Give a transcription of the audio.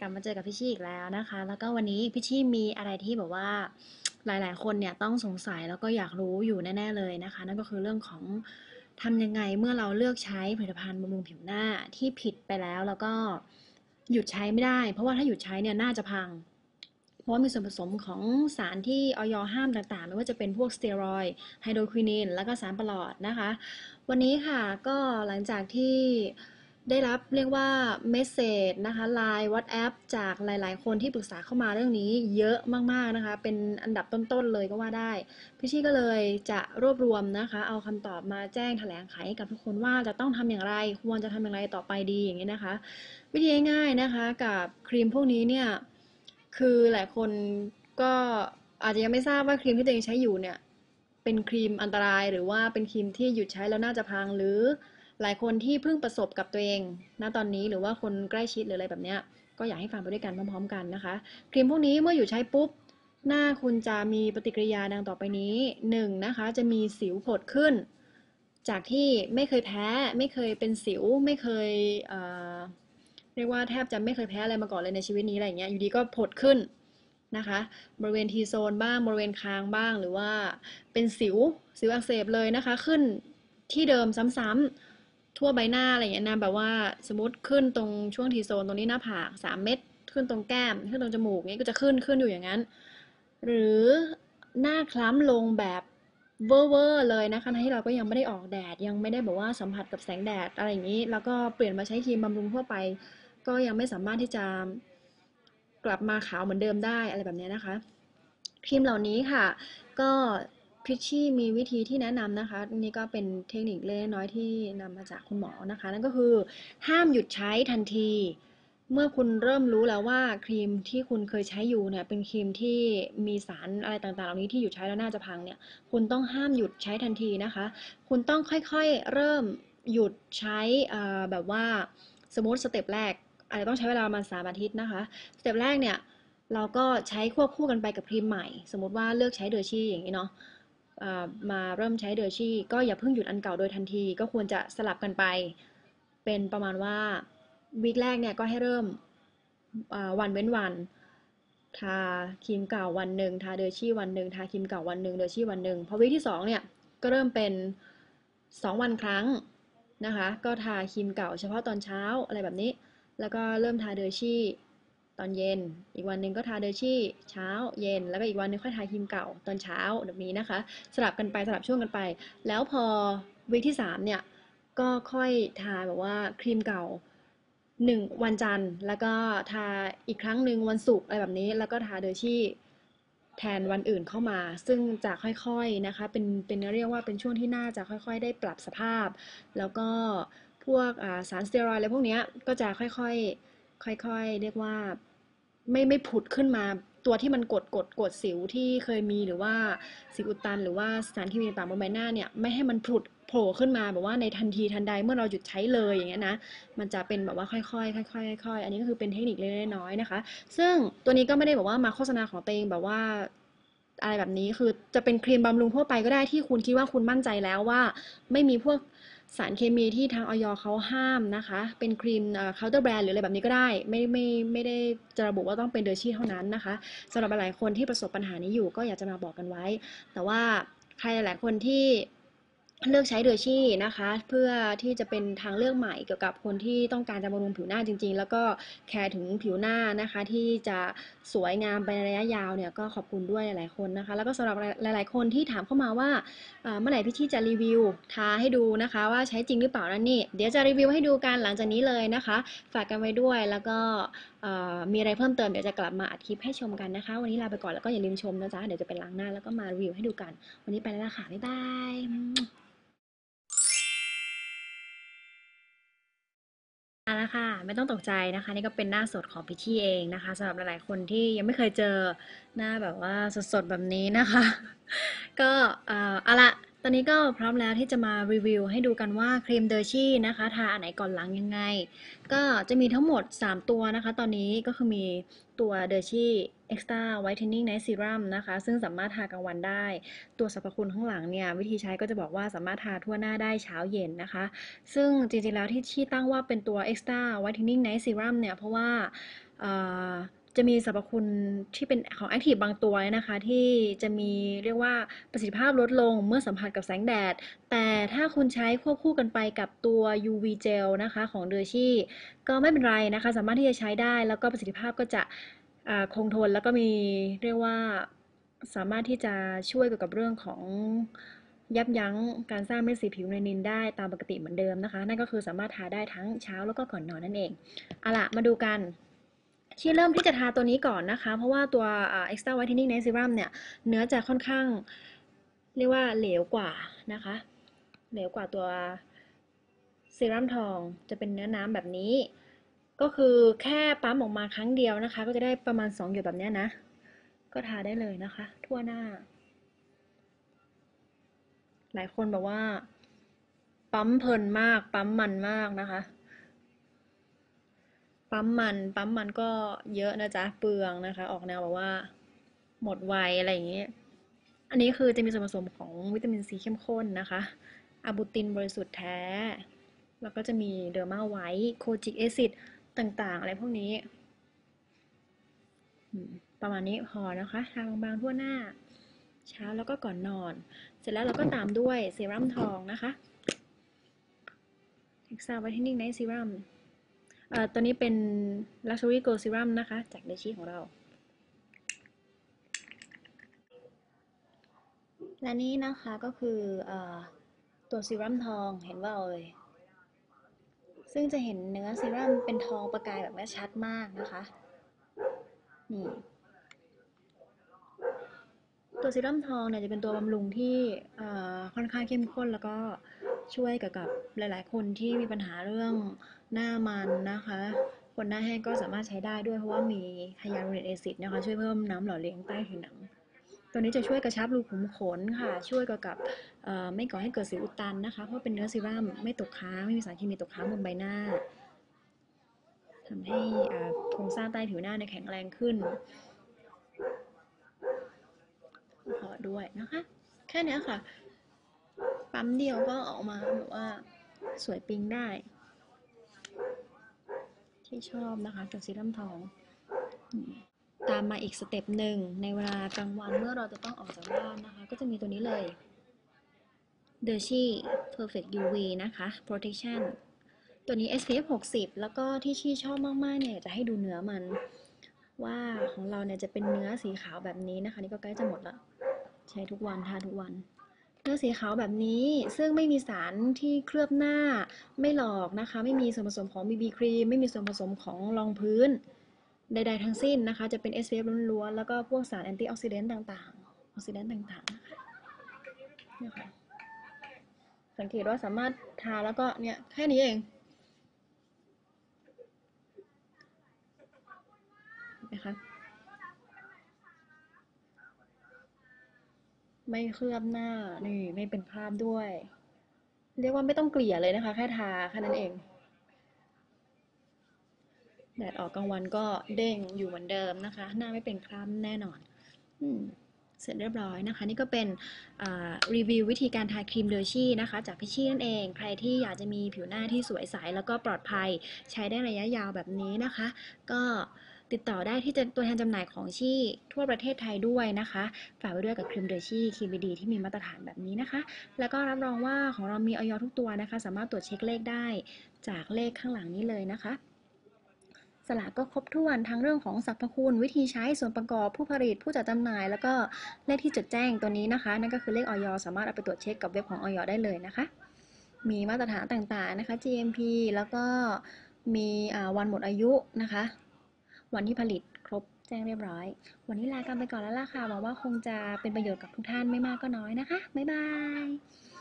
กลับมาเจอกับพี่ชี่อีกแล้วนะคะ แล้วก็วันนี้พี่ชี่มีอะไรที่แบบว่าหลาย ๆ คนเนี่ยต้องสงสัยแล้วก็อยากรู้อยู่แน่ ๆ เลยนะคะ นั่นก็คือเรื่องของทำยังไงเมื่อเราเลือกใช้ผลิตภัณฑ์บำรุงผิวหน้าที่ผิดไปแล้วแล้วก็หยุดใช้ไม่ได้ เพราะว่าถ้าหยุดใช้เนี่ยน่าจะพัง เพราะว่ามีส่วนผสมของสารที่ออยห้ามต่างๆ ไม่ว่าจะเป็นพวกสเตียรอยด์ไฮโดรควินินแล้วก็สารประหลอดนะคะ วันนี้ค่ะก็หลังจากที่ ได้รับเรียกว่าเมสเซจนะคะไลน์วัตแอปจากหลาย ๆ คนที่ปรึกษาเข้ามาเรื่องนี้เยอะมาก ๆ นะคะ เป็นอันดับต้น ๆ เลยก็ว่าได้ พี่ชี่ก็เลยจะรวบรวมนะคะ เอาคำตอบมาแจ้งแถลงไขให้กับทุกคนว่าจะต้องทำอย่างไร ควรจะทำอย่างไรต่อไปดีอย่างนี้นะคะ วิธีง่ายๆนะคะกับครีมพวกนี้เนี่ยคือหลายคนก็อาจจะยังไม่ทราบว่าครีมที่ตัวเองใช้อยู่เนี่ยเป็นครีมอันตรายหรือว่าเป็นครีมที่หยุดใช้แล้วน่าจะพังหรือ หลายคนที่เพิ่งประสบกับตัวเองณตอนนี้หรือว่าคนใกล้ชิดหรืออะไรแบบเนี้ยก็อยากให้ฟังไปด้วยกันพร้อม ๆ กันนะคะ ครีมพวกนี้เมื่ออยู่ใช้ปุ๊บ หน้าคุณจะมีปฏิกิริยาดังต่อไปนี้หนึ่งนะคะจะมีสิวผดขึ้น จากที่ไม่เคยแพ้ไม่เคยเป็นสิวไม่เคยเเรียกว่าแทบจะไม่เคยแพ้อะไรมาก่อนเลยในชีวิตนี้อะไรอย่างเงี้ยอยู่ดีก็ผดขึ้นนะคะบริเวณทีโซนบ้างบริเวณคางบ้างหรือว่าเป็นสิวสิวอักเสบเลยนะคะ ขึ้นที่เดิมซ้ำๆ ทั่วใบหน้าอะไรอย่างเงี้ยนะแบบว่าสมมติขึ้นตรงช่วงทีโซนตรงนี้หน้าผากสามเม็ดขึ้นตรงแก้ม ขึ้นตรงจมูกเนี้ยก็จะขึ้นขึ้นอยู่อย่างนั้น หรือหน้าคล้ำลงแบบเวอร์เวอร์เลยนะคะที่เราก็ยังไม่ได้ออกแดดยังไม่ได้แบบว่าสัมผัสกับแสงแดดอะไรอย่างนี้ แล้วก็เปลี่ยนมาใช้ครีมบำรุงทั่วไป ก็ยังไม่สามารถที่จะกลับมาขาวเหมือนเดิมได้อะไรแบบนี้นะคะครีมเหล่านี้ค่ะ ก็ พิชชี่มีวิธีที่แนะนำนะคะนี่ก็เป็นเทคนิคเล็กน้อยที่นำมาจากคุณหมอนะคะ นั่นก็คือ ห้ามหยุดใช้ทันที เมื่อคุณเริ่มรู้แล้วว่าครีมที่คุณเคยใช้อยู่เนี่ยเป็นครีมที่มีสารอะไรต่างๆ เหล่านี้ที่หยุดใช้แล้วน่าจะพังเนี่ยคุณต้องห้ามหยุดใช้ทันทีนะคะ คุณต้องค่อยๆเริ่มหยุดใช้แบบว่าสมมติสเต็ปแรกอาจจะต้องใช้เวลาประมาณสามอาทิตย์นะคะ สเต็ปแรกเนี่ยเราก็ใช้ควบคู่กันไปกับครีมใหม่ สมมติว่าเลือกใช้เดอร์ชี่อย่างนี้เนาะ มาเริ่มใช้เดอร์ชี่ก็อย่าเพิ่งหยุดอันเก่าโดยทันที ก็ควรจะสลับกันไป เป็นประมาณว่าวีคแรกเนี่ยก็ให้เริ่มวันเว้นวัน ทาครีมเก่าวันหนึ่งทาเดอร์ชี่วันหนึ่งทาครีมเก่าวันหนึ่งเดอร์ชี่วันหนึ่งพอวีคที่สองเนี่ยก็เริ่มเป็นสองวันครั้งนะคะ ก็ทาครีมเก่าเฉพาะตอนเช้าอะไรแบบนี้ แล้วก็เริ่มทาเดอร์ชี่ ตอนเย็น อีกวันหนึ่งก็ทาเดอร์ชี่เช้าเย็น แล้วก็อีกวันนึงค่อยทาครีมเก่าตอนเช้าแบบนี้นะคะ สลับกันไปสลับช่วงกันไป แล้วพอวีคที่สามเนี่ยก็ค่อยทาแบบว่าครีมเก่าหนึ่งวันจันทร์ แล้วก็ทาอีกครั้งหนึ่งวันศุกร์อะไรแบบนี้ แล้วก็ทาเดอร์ชี่แทนวันอื่นเข้ามา ซึ่งจะค่อยๆนะคะ เป็นเป็นเรียกว่าเป็นช่วงที่น่าจะค่อยๆ ได้ปรับสภาพ แล้วก็พวกสารสเตียรอยด์อะไรพวกนี้ก็จะค่อยๆ ค่อยๆ เรียกว่า ไม่ไม่ผุดขึ้นมาตัวที่มันกดกดกดสิวที่เคยมีหรือว่าสิวอุดตัน หรือว่าสารเคมีต่างบนใบหน้าเนี่ยไม่ให้มันผุดโผล่ขึ้นมาแบบว่าในทันทีทันใดเมื่อเราหยุดใช้เลยอย่างเงี้ยนะมันจะเป็นแบบว่าค่อยๆค่อยๆค่อยๆอันนี้ก็คือเป็นเทคนิคเล็กน้อยๆนะคะ ซึ่งตัวนี้ก็ไม่ได้แบบว่ามาโฆษณาของตัวเองแบบว่าอะไรแบบนี้คือจะเป็นครีมบำรุงทั่วไปก็ได้ที่คุณคิดว่าคุณมั่นใจแล้วว่า ไม่มีพวก สารเคมีที่ทางออยเขาห้ามนะคะ เป็นครีมเคาน์เตอร์แบรนด์หรืออะไรแบบนี้ก็ได้ ไม่ไม่ไม่ได้จะระบุว่าต้องเป็นเดอร์ชี่เท่านั้นนะคะสำหรับหลายคนที่ประสบปัญหานี้อยู่ก็อยากจะมาบอกกันไว้ แต่ว่าใครหลายคนที่ เลือกใช้เดอร์ชี่นะคะ เพื่อที่จะเป็นทางเลือกใหม่เกี่ยวกับคนที่ต้องการจะบำรุงผิวหน้าจริง ๆ แล้วก็แคร์ถึงผิวหน้านะคะ ที่จะสวยงามไประยะยาวเนี่ยก็ขอบคุณด้วยหลายๆคนนะคะ แล้วก็สำหรับหลาย ๆ คนที่ถามเข้ามาว่าเมื่อไหร่พี่ชี่จะรีวิวทาให้ดูนะคะ ว่าใช้จริงหรือเปล่านั่นนี่เดี๋ยวจะรีวิวให้ดูกันหลังจากนี้เลยนะคะ ฝากกันไว้ด้วยแล้วก็มีอะไรเพิ่มเติมเดี๋ยวจะกลับมาอัดคลิปให้ชมกันนะคะ วันนี้ลาไปก่อนแล้วก็อย่าลืมชมนะจ๊ะเดี๋ยวจะไปล้างหน้าแล้วก็มารีวิวให้ดูกัน วันนี้ไปแล้วละค่ะบ๊ายบาย ค่ะ ไม่ต้องตกใจนะคะ นี่ก็เป็นหน้าสดของพิชชี่เองนะคะสำหรับหลายๆคนที่ยังไม่เคยเจอหน้าแบบว่าสดๆแบบนี้นะคะ ก็เอาละตอนนี้ก็พร้อมแล้วที่จะมารีวิวให้ดูกันว่าครีมเดอร์ชี่นะคะทาอันไหนก่อนหลังยังไง ก็จะมีทั้งหมด 3 ตัวนะคะ ตอนนี้ก็คือมีตัวเดอร์ชี่ Extra Whitening Night Serum นะคะ ซึ่งสามารถทากลางวันได้ ตัวสรรพคุณข้างหลังเนี่ย วิธีใช้ก็จะบอกว่าสามารถทาทั่วหน้าได้เช้าเย็นนะคะ ซึ่งจริงๆแล้วที่ชี่ตั้งว่าเป็นตัว Extra Whitening Night Serum เนี่ย เพราะว่าจะมีสรรพคุณที่เป็นของแอคทีฟบางตัวนะคะ ที่จะมีเรียกว่าประสิทธิภาพลดลงเมื่อสัมผัสกับแสงแดด แต่ถ้าคุณใช้ควบคู่กันไปกับตัว UV Gel นะคะของเดอร์ชี่ก็ไม่เป็นไรนะคะ สามารถที่จะใช้ได้แล้วก็ประสิทธิภาพก็จะ คงทนแล้วก็มีเรียกว่าสามารถที่จะช่วยเกี่ยวกับเรื่องของยับยั้งการสร้างเม็ดสีผิวเมลานินได้ตามปกติเหมือนเดิมนะคะ นั่นก็คือสามารถทาได้ทั้งเช้าแล้วก็ก่อนนอนนั่นเองเอาล่ะมาดูกันที่เริ่มที่จะทาตัวนี้ก่อนนะคะ เพราะว่าตัว extra whitening night serum เนี่ย เนื้อจะค่อนข้าง เรียกว่าเหลวกว่านะคะ เหลวกว่าตัวเซรั่มทองจะเป็นเนื้อน้ำแบบนี้ ก็คือแค่ปั๊มออกมาครั้งเดียวนะคะ ก็จะได้ประมาณ 2 หยดแบบนี้นะ ก็ทาได้เลยนะคะ ทั่วหน้า หลายคนบอกว่า ปั๊มเพลินมาก ปั๊มมันมากนะคะ ปั๊มมัน ปั๊มมันก็เยอะนะจ๊ะ เปลืองนะคะ ออกแนวแบบว่า หมดไวอะไรอย่างนี้อันนี้คือจะมีส่วนผสมของวิตามินซีเข้มข้นนะคะอะบูตินบริสุทธิ์แท้ แล้วก็จะมีเดอร์มาไวท์โคจิกแอซิด ต่างๆ อะไรพวกนี้ ประมาณนี้พอนะคะทาบางๆทั่วหน้า เช้าแล้วก็ก่อนนอน เสร็จแล้วเราก็ตามด้วยเซรั่มทองนะคะ Extra Whitening Night Serum เอ่อตัวนี้เป็น Luxury Gold Serum นะคะ จากเดชี่ของเรา และนี่นะคะก็คืออตัวซีรั่มทองเห็นว่าเอ่ย ซึ่งจะเห็นเนื้อซีรั่มเป็นทองประกายแบบนี้ชัดมากนะคะ นี่ ตัวซีรั่มทองเนี่ยจะเป็นตัวบำรุงที่ค่อนข้างเข้มข้นแล้วก็ช่วยกับกับหลาย ๆ คนที่มีปัญหาเรื่องหน้ามันนะคะ คนหน้าแห้งก็สามารถใช้ได้ด้วยเพราะว่ามีไฮยาลูรอนิกแอซิดนะคะ ช่วยเพิ่มน้ำหล่อเลี้ยงใต้ผิวหนัง ตัวนี้จะช่วยกระชับรูขุมขนค่ะ ช่วยเกี่ยวกับไม่ก่อให้เกิดสิวอุดตันนะคะ เพราะเป็นเนื้อซีรั่มไม่ตกค้างไม่มีสารเคมีตกค้างบนใบหน้าทำให้โครงสร้างใต้ผิวหน้าในแข็งแรงขึ้นขอด้วยนะคะ แค่นี้ค่ะ ปั๊มเดียวก็ออกมาแบบว่าสวยปิงได้ ที่ชอบนะคะกับซีรั่มทอง ตามมาอีกสเต็ปหนึ่งในเวลากลางวันเมื่อเราจะต้องออกจากบ้านนะคะ ก็จะมีตัวนี้เลย d e s h i Perfect UV นะคะ Protection ตัวนี้ SPF 60 แล้วก็ที่ชี่ชอบมากๆเนี่ยจะให้ดูเนื้อมัน ว่าของเราเนี่ยจะเป็นเนื้อสีขาวแบบนี้นะคะ นี่ก็ใกล้จะหมดละใช้ทุกวันทาทุกวัน เนื้อสีขาวแบบนี้ซึ่งไม่มีสารที่เคลือบหน้าไม่หลอกนะคะ ไม่มีส่วนผสมของ BB ครีมไม่มีส่วนผสมของรองพื้น ใดๆทั้งสิ้นนะคะ จะเป็น SPF ล้วนๆ แล้วก็พวกสารแอนตี้ออกซิแดนต์ต่างๆ ออกซิแดนต์ต่างๆนะคะนี่ค่ะ สังเกตว่าสามารถทาแล้วก็เนี่ย แค่นี้เองนะคะไม่เคลือบหน้า นี่ ไม่เป็นคราบด้วย เรียกว่าไม่ต้องเกลี่ยเลยนะคะ แค่ทาแค่นั้นเอง แดดออกกลางวันก็เด้งอยู่เหมือนเดิมนะคะ หน้าไม่เป็นคราบแน่นอนเสร็จเรียบร้อยนะคะ นี่ก็เป็นรีวิววิธีการทาครีมเดอร์ชี่นะคะ จากพิชชี่นั่นเอง ใครที่อยากจะมีผิวหน้าที่สวยใส แล้วก็ปลอดภัยใช้ได้ระยะยาวแบบนี้นะคะ ก็ติดต่อได้ที่ตัวแทนจำหน่ายของชี่ทั่วประเทศไทยด้วยนะคะ ฝากไว้ด้วยกับครีมเดอร์ชี่ครีมดีที่มีมาตรฐานแบบนี้นะคะ แล้วก็รับรองว่าของเรามีออยทุกตัวนะคะ สามารถตรวจเช็คเลขได้จากเลขข้างหลังนี้เลยนะคะ สลากก็ครบถ้วนทั้งเรื่องของสรรพคุณ วิธีใช้ส่วนประกอบผู้ผลิตผู้จัดจำหน่าย แล้วก็เลขที่จดแจ้งตัวนี้นะคะ นั่นก็คือเลขออยสามารถเอาไปตรวจเช็คกับเว็บของออยได้เลยนะคะ มีมาตรฐานต่างๆนะคะ GMP แล้วก็มีวันหมดอายุนะคะ วันที่ผลิตครบแจ้งเรียบร้อย วันนี้ลากันไปก่อนแล้วล่ะค่ะหวังว่าคงจะเป็นประโยชน์กับทุกท่านไม่มากก็น้อยนะคะบ๊ายบาย